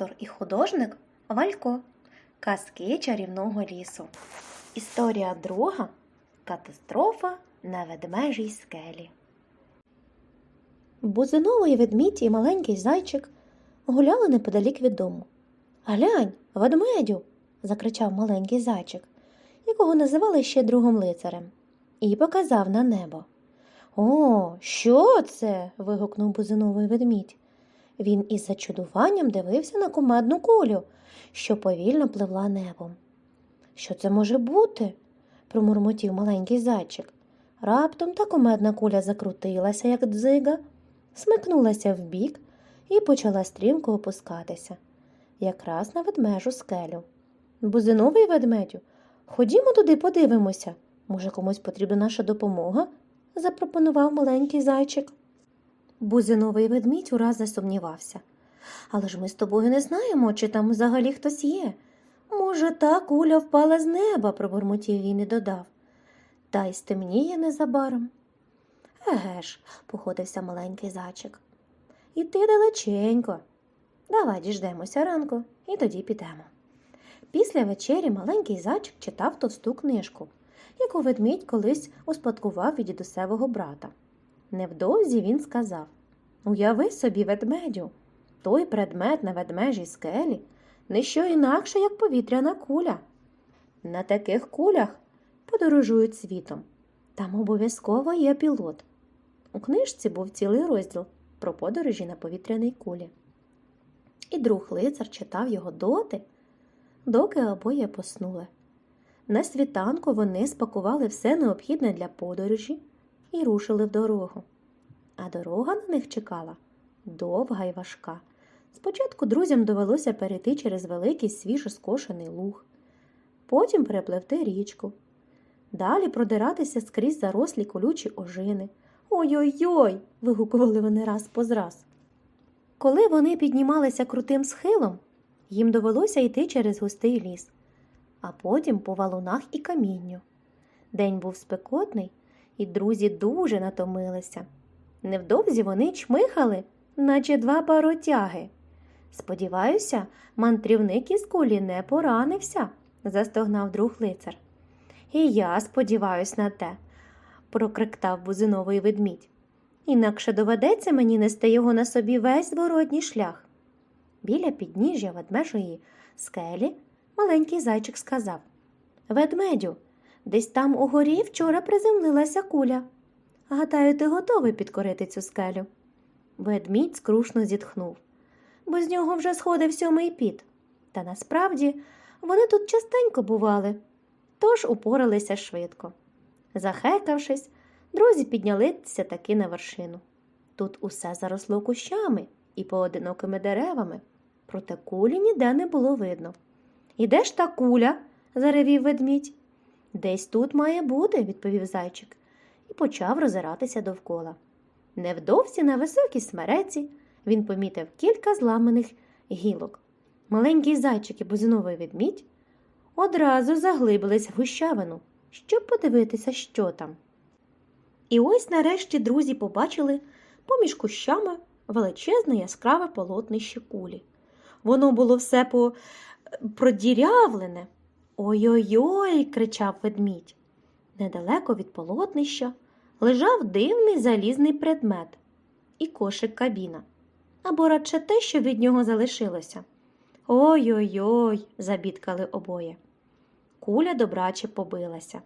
Автор і художник Валько. Казки чарівного лісу. Історія друга. Катастрофа на ведмежій скелі. Бузиновий ведмідь і маленький зайчик гуляли неподалік від дому. Глянь, ведмедю. закричав маленький зайчик, якого називали ще другом лицарем, і показав на небо. О, що це? вигукнув бузиновий ведмідь. Він із зачудуванням дивився на кумедну кулю, що повільно пливла небом. Що це може бути? промурмотів маленький зайчик. Раптом та кумедна куля закрутилася, як дзига, смикнулася вбік і почала стрімко опускатися, якраз на ведмежу скелю. Бузиновий ведмедю, ходімо туди подивимося. Може, комусь потрібна наша допомога? запропонував маленький зайчик. Бузиновий ведмідь ураз засумнівався. Але ж ми з тобою не знаємо, чи там взагалі хтось є. Може, та куля впала з неба, пробурмотів він і додав. Та й стемніє незабаром. Еге ж, походився маленький зайчик. Іти далеченько. Давай діждемося ранку і тоді підемо. Після вечері маленький зайчик читав товсту книжку, яку ведмідь колись успадкував від дідусевого брата. Невдовзі він сказав Уяви собі, ведмедю, той предмет на ведмежій скелі не що інакше, як повітряна куля. На таких кулях подорожують світом. Там обов'язково є пілот. У книжці був цілий розділ про подорожі на повітряній кулі. І друг лицар читав його доти, доки обоє поснули. На світанку вони спакували все необхідне для подорожі і рушили в дорогу. А дорога на них чекала довга й важка. Спочатку друзям довелося перейти через великий свіжо скошений луг, потім перепливти річку, далі продиратися скрізь зарослі колючі ожини. Ой-ой-ой. вигукували вони раз по зраз. Коли вони піднімалися крутим схилом, їм довелося йти через густий ліс, а потім по валунах і камінню. День був спекотний, і друзі дуже натомилися. Невдовзі вони чмихали, наче два паротяги. Сподіваюся, мандрівник із кулі не поранився, застогнав друг лицар. І я сподіваюсь на те, прокриктав бузиновий ведмідь. Інакше доведеться мені нести його на собі весь зворотній шлях. Біля підніжжя ведмежої скелі маленький зайчик сказав Ведмедю, десь там угорі вчора приземлилася куля. Гадаю, ти готовий підкорити цю скелю. Ведмідь скрушно зітхнув, бо з нього вже сходив сьомий піт. Та насправді вони тут частенько бували, тож упоралися швидко. Захекавшись, друзі піднялися таки на вершину. Тут усе заросло кущами і поодинокими деревами, проте кулі ніде не було видно. І де ж та куля? заревів ведмідь. Десь тут має бути, відповів зайчик, і почав розиратися довкола. Невдовзі на високій смереці він помітив кілька зламаних гілок. Маленький зайчик і бузиновий ведмідь одразу заглибились в гущавину, щоб подивитися, що там. І ось нарешті друзі побачили поміж кущами величезне яскраве полотнище кулі. Воно було все продірявлене. Ой-ой-ой, кричав ведмідь. Недалеко від полотнища лежав дивний залізний предмет і кошик кабіна, або радше те, що від нього залишилося. Ой-ой-ой, забідкали обоє. Куля добраче побилася.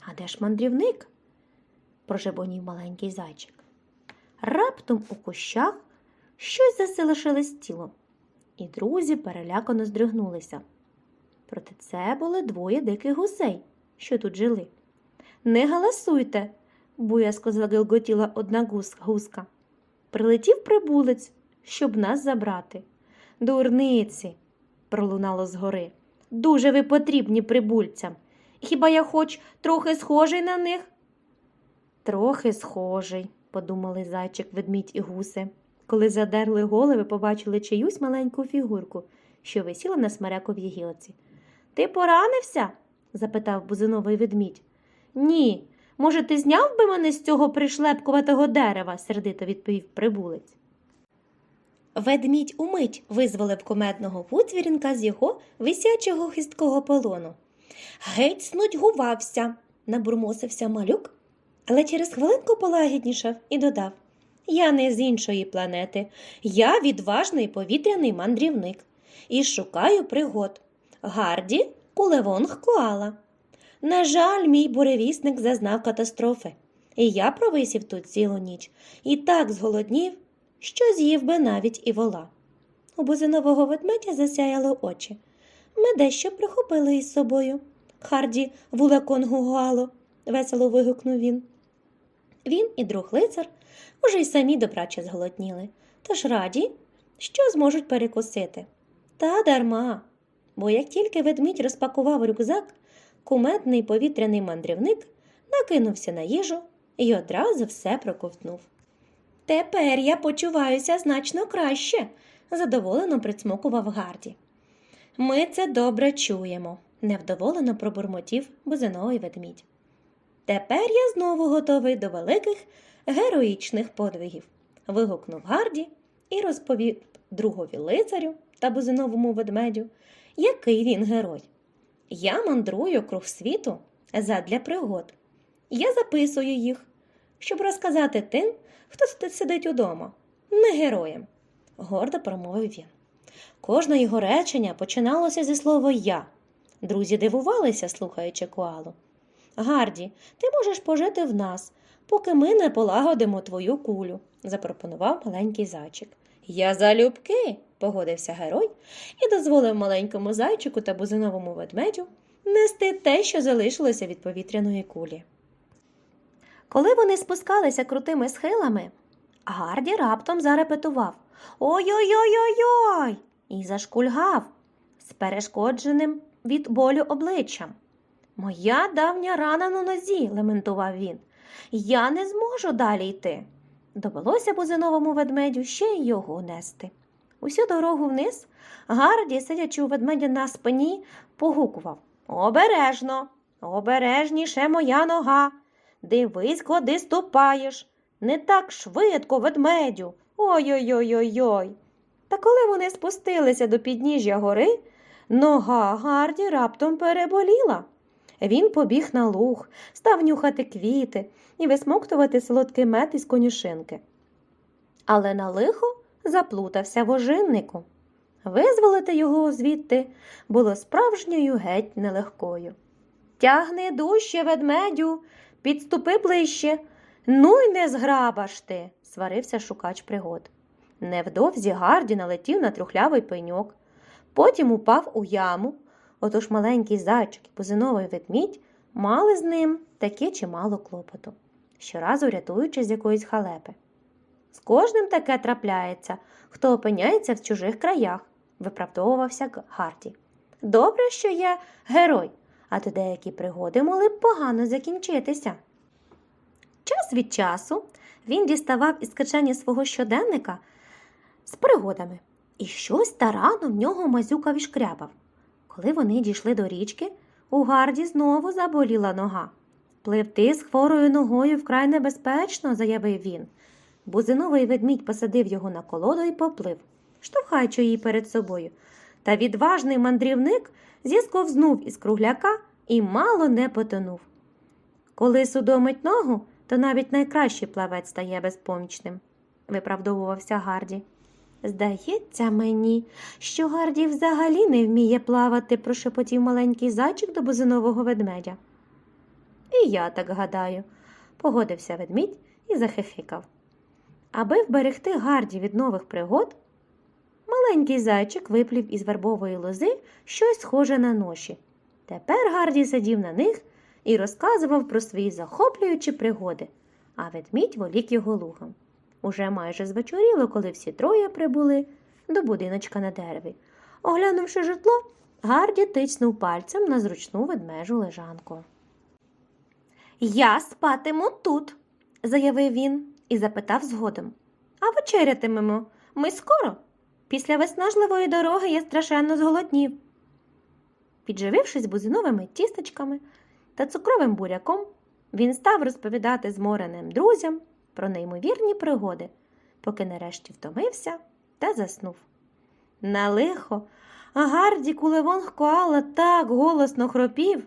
А де ж мандрівник? прожебонів маленький зайчик. Раптом у кущах щось заселишилистіло, і друзі перелякано здригнулися. Проте це були двоє диких гусей, що тут жили. Не галасуйте, боязко загилготіла одна гус- гуска. Прилетів прибулець, щоб нас забрати. Дурниці, пролунало згори. Дуже ви потрібні прибульцям. Хіба я хоч трохи схожий на них? Трохи схожий, подумали зайчик, ведмідь і гуси. Коли задерли голови, побачили чиюсь маленьку фігурку, що висіла на смерековій гілці. Ти поранився? запитав бузиновий ведмідь. Ні. Може, ти зняв би мене з цього пришлепкуватого дерева? сердито відповів прибулець. Ведмідь умить визволив кумедного вутвірінка з його висячого хисткого полону. Геть снудьгувався, набурмосився малюк, але через хвилинку полагіднішав і додав Я не з іншої планети, я відважний повітряний мандрівник і шукаю пригод. Гарді кулевонг коала. На жаль, мій буревісник зазнав катастрофи, і я провисів тут цілу ніч і так зголоднів, що з'їв би навіть і вола. У бузинового ведмедя засяяло очі. Ми дещо прихопили із собою. Харді вулеконгугало, весело вигукнув він. Він і друг лицар уже й самі добраче зголодніли, тож раді, що зможуть перекусити. Та дарма, бо як тільки ведмідь розпакував рюкзак, кумедний повітряний мандрівник накинувся на їжу і одразу все проковтнув. Тепер я почуваюся значно краще, задоволено прицмокував Гарді. Ми це добре чуємо, невдоволено пробурмотів бузиновий ведмідь. Тепер я знову готовий до великих героїчних подвигів, вигукнув Гарді і розповів другові лицарю та бузиновому ведмедю, який він герой. Я мандрую круг світу задля пригод. Я записую їх, щоб розказати тим, хто сидить удома, не героям, гордо промовив він. Кожне його речення починалося зі слова я. Друзі дивувалися, слухаючи коалу. Гарді, ти можеш пожити в нас, поки ми не полагодимо твою кулю, запропонував маленький зайчик. Я залюбки, погодився герой і дозволив маленькому зайчику та бузиновому ведмедю нести те, що залишилося від повітряної кулі. Коли вони спускалися крутими схилами, Гарді раптом зарепетував Ой-ой-ой-ой-ой! і зашкульгав з перешкодженим від болю обличчям. Моя давня рана на нозі, лементував він. Я не зможу далі йти. Довелося бузиновому ведмедю ще й його нести. Усю дорогу вниз Гарді, сидячи у ведмедя на спині, погукував Обережно, обережніше моя нога. Дивись, куди ступаєш. Не так швидко, ведмедю. Ой-ой-ой-ой-ой. Та коли вони спустилися до підніжжя гори, нога Гарді раптом переболіла. Він побіг на луг, став нюхати квіти і висмоктувати солодкий мед із конюшинки. Але на лихо заплутався в ожиннику. Визволити його звідти було справжньою геть нелегкою. Тягни дужче, ведмедю, підступи ближче. Ну й не зграбаш ти, сварився шукач пригод. Невдовзі Гарді налетів на трухлявий пеньок, потім упав у яму. Отож маленький зайчик і бузиновий ведмідь мали з ним таке чимало клопоту, щоразу рятуючи з якоїсь халепи. З кожним таке трапляється, хто опиняється в чужих краях, виправдовувався Гарді. Добре, що я герой, а то деякі пригоди могли б погано закінчитися. Час від часу він діставав із кишені свого щоденника з пригодами, і щось старано в нього мазюкав і. Коли вони дійшли до річки, у гарді знову заболіла нога. Пливти з хворою ногою вкрай небезпечно, заявив він. Бузиновий ведмідь посадив його на колоду і поплив, штовхаючи її перед собою. Та відважний мандрівник зісковзнув із кругляка і мало не потонув. Коли судомить ногу, то навіть найкращий плавець стає безпомічним, виправдовувався Гарді. Здається мені, що Гарді взагалі не вміє плавати, прошепотів маленький зайчик до бузинового ведмедя. І я так гадаю, погодився ведмідь і захихикав. Аби вберегти Гарді від нових пригод, маленький зайчик виплів із вербової лози щось схоже на ноші. Тепер Гарді сидів на них і розказував про свої захоплюючі пригоди, а ведмідь волік його лугом. Уже майже звечоріло, коли всі троє прибули до будиночка на дереві. Оглянувши житло, Гарді тицнув пальцем на зручну ведмежу лежанку. Я спатиму тут, заявив він і запитав згодом. А вечерятимемо ми скоро. Після виснажливої дороги я страшенно зголоднів. Підживившись бузиновими тістечками та цукровим буряком, він став розповідати змореним друзям про неймовірні пригоди, поки нарешті втомився та заснув. На лихо Гарді Кулевонг Коала так голосно хропів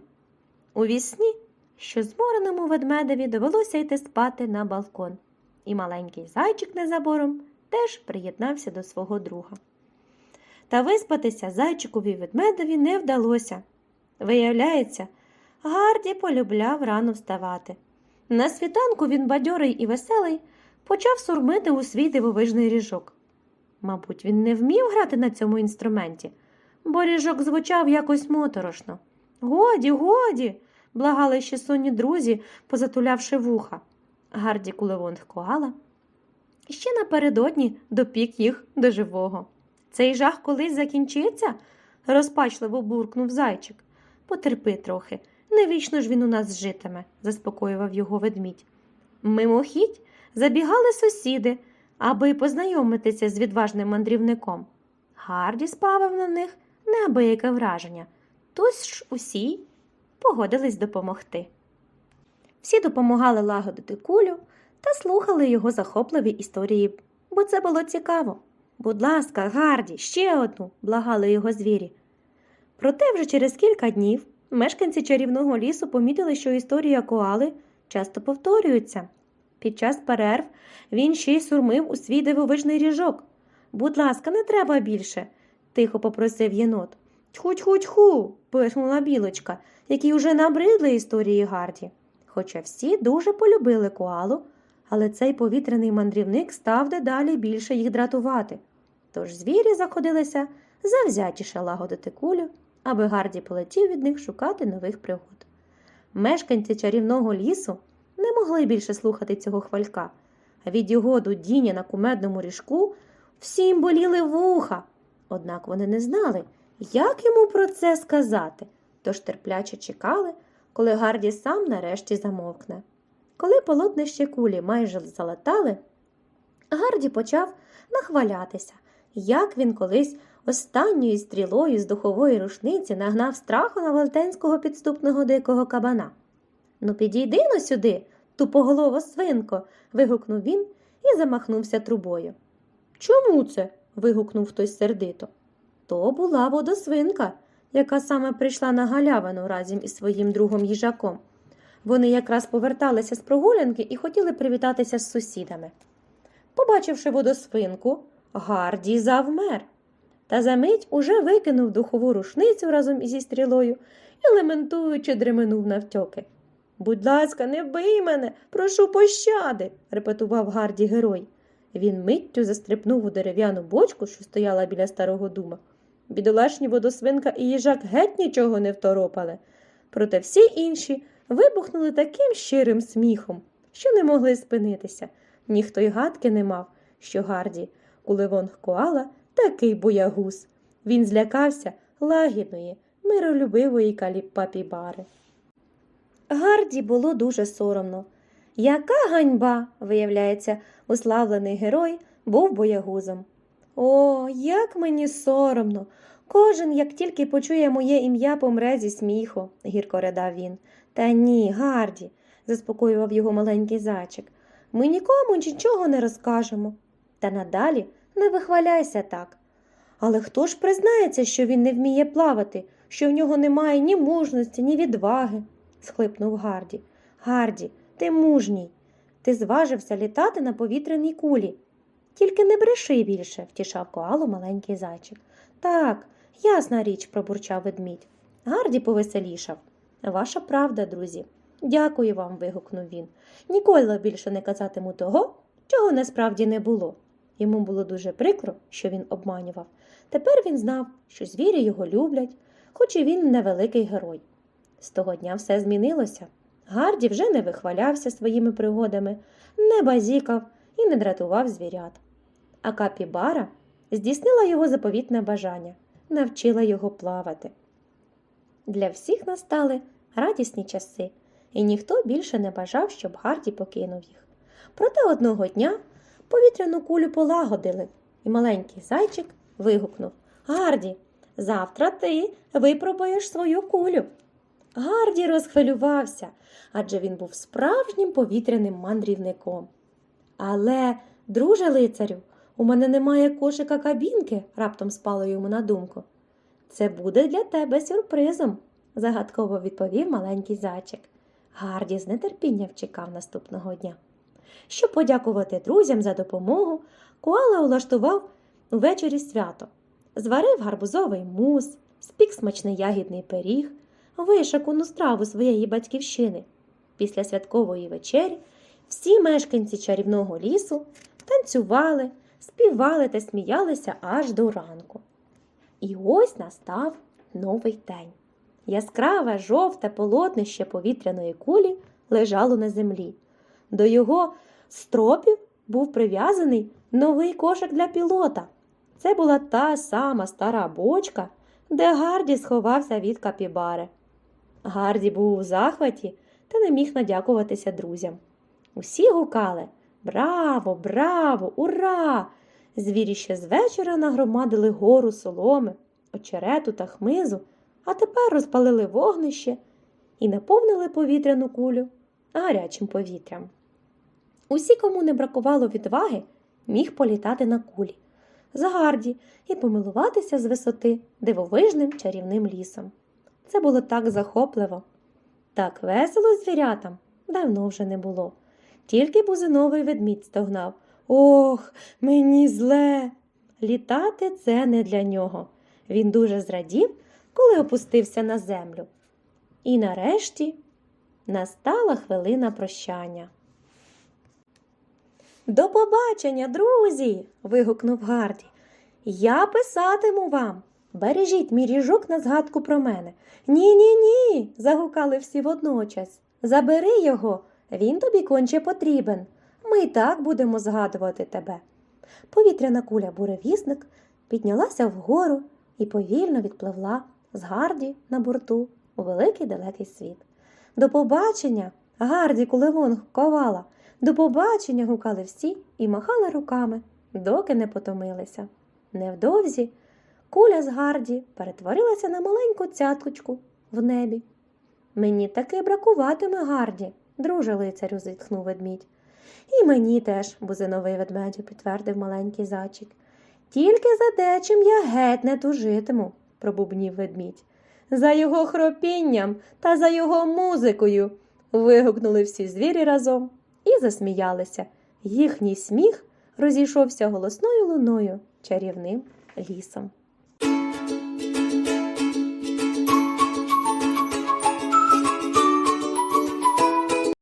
у вісні, що змореному ведмедеві довелося йти спати на балкон, і маленький зайчик незабором теж приєднався до свого друга. Та виспатися зайчикові ведмедеві не вдалося. Виявляється, Гарді полюбляв рано вставати. На світанку він бадьорий і веселий почав сурмити у свій дивовижний ріжок. Мабуть, він не вмів грати на цьому інструменті, бо ріжок звучав якось моторошно. Годі, годі, благали ще сонні друзі, позатулявши вуха. Гарді Кулевонг Коала ще напередодні допік їх до живого. Цей жах колись закінчиться? розпачливо буркнув зайчик. Потерпи трохи, не вічно ж він у нас житиме, заспокоював його ведмідь. Мимохідь забігали сусіди, аби познайомитися з відважним мандрівником. Гарді справив на них неабияке враження, тож усі погодились допомогти. Всі допомагали лагодити кулю та слухали його захопливі історії, бо це було цікаво. Будь ласка, Гарді, ще одну, благали його звірі. Проте вже через кілька днів мешканці чарівного лісу помітили, що історія коали часто повторюється. Під час перерв він ще й сурмив у свій дивовижний ріжок. Будь ласка, не треба більше, тихо попросив єнот. Тьху-тьху-тьху, пихнула білочка, якій уже набридли історії Гарді. Хоча всі дуже полюбили коалу, але цей повітряний мандрівник став дедалі більше їх дратувати. Тож звірі заходилися завзятіше лагодити кулю, аби Гарді полетів від них шукати нових пригод. Мешканці чарівного лісу не могли більше слухати цього хвалька, а від його дудіння на кумедному ріжку всім боліли вуха. Однак вони не знали, як йому про це сказати, тож терпляче чекали, коли Гарді сам нарешті замовкне. Коли полотнище кулі майже залатали, Гарді почав нахвалятися, як він колись останньою стрілою з духової рушниці нагнав страху на велетенського підступного дикого кабана. Ну, підійди но сюди, тупоголова свинко. вигукнув він і замахнувся трубою. Чому це? вигукнув хтось сердито. То була водосвинка, яка саме прийшла на галявину разом із своїм другом їжаком. Вони якраз поверталися з прогулянки і хотіли привітатися з сусідами. Побачивши водосвинку, Гарді завмер. Та за мить уже викинув духову рушницю разом ізі стрілою і, лементуючи, дременув навтьоки. Будь ласка, не бий мене, прошу пощади, репетував Гарді герой. Він миттю застрипнув у дерев'яну бочку, що стояла біля старого дума. Бідолашні водосвинка і їжак геть нічого не второпали. Проте всі інші вибухнули таким щирим сміхом, що не могли спинитися. Ніхто й гадки не мав, що Гарді, Кулевонг Коала, такий боягуз. Він злякався лагідної, миролюбивої каліпапібари. Гарді було дуже соромно. Яка ганьба, виявляється, уславлений герой був боягузом. О, як мені соромно. Кожен, як тільки почує моє ім'я, помре зі сміху, гірко ридав він. Та ні, Гарді, заспокоював його маленький зайчик. Ми нікому нічого не розкажемо. Та надалі не вихваляйся так. Але хто ж признається, що він не вміє плавати, що в нього немає ні мужності, ні відваги? схлипнув Гарді. Гарді, ти мужній. Ти зважився літати на повітряній кулі. Тільки не бреши більше, втішав коалу маленький зайчик. Так, ясна річ, пробурчав ведмідь. Гарді повеселішав. Ваша правда, друзі. Дякую вам, вигукнув він. Ніколи більше не казатиму того, чого насправді не було. Йому було дуже прикро, що він обманював. Тепер він знав, що звірі його люблять, хоч і він невеликий герой. З того дня все змінилося. Гарді вже не вихвалявся своїми пригодами, не базікав і не дратував звірят. А капібара здійснила його заповітне бажання, навчила його плавати. Для всіх настали радісні часи, і ніхто більше не бажав, щоб Гарді покинув їх. Проте одного дня повітряну кулю полагодили, і маленький зайчик вигукнув Гарді, завтра ти випробуєш свою кулю. Гарді розхвилювався, адже він був справжнім повітряним мандрівником. Але, друже лицарю, У мене немає кошика кабінки, раптом спало йому на думку. Це буде для тебе сюрпризом, загадково відповів маленький зайчик. Гарді з нетерпінням чекав наступного дня. Щоб подякувати друзям за допомогу, Коала улаштував увечері свято. Зварив гарбузовий мус, спік смачний ягідний пиріг, вишикану страву своєї батьківщини. Після святкової вечері всі мешканці чарівного лісу танцювали, співали та сміялися аж до ранку. І ось настав новий день. Яскраве жовте полотнище повітряної кулі лежало на землі. До його стропів був прив'язаний новий кошик для пілота. Це була та сама стара бочка, де Гарді сховався від капібари. Гарді був у захваті та не міг надякуватися друзям. Усі гукали Браво, браво, ура! Звірі ще з вечора нагромадили гору соломи, очерету та хмизу, а тепер розпалили вогнище і наповнили повітряну кулю гарячим повітрям. Усі, кому не бракувало відваги, міг політати на кулі з гарді і помилуватися з висоти дивовижним чарівним лісом. Це було так захопливо. Так весело звірятам давно вже не було. Тільки бузиновий ведмідь стогнав Ох, мені зле. Літати це не для нього. Він дуже зрадів, коли опустився на землю. І нарешті настала хвилина прощання. До побачення, друзі. вигукнув Гарді. Я писатиму вам. Бережіть мій ріжок на згадку про мене. Ні, ні, ні. загукали всі водночас. Забери його, він тобі конче потрібен. Ми й так будемо згадувати тебе. Повітряна куля буревісник піднялася вгору і повільно відпливла з Гарді на борту у великий далекий світ. До побачення, Гарді Кулевон ковала. До побачення гукали всі і махали руками, доки не потомилися. Невдовзі куля з Гарді перетворилася на маленьку цяткочку в небі. Мені таки бракуватиме Гарді, друже лицарю, зітхнув ведмідь. І мені теж, бузиновий ведмедю, підтвердив маленький зайчик. Тільки за дечим я геть не тужитиму, пробубнів ведмідь. За його хропінням та за його музикою. вигукнули всі звірі разом і засміялися. Їхній сміх розійшовся голосною луною чарівним лісом.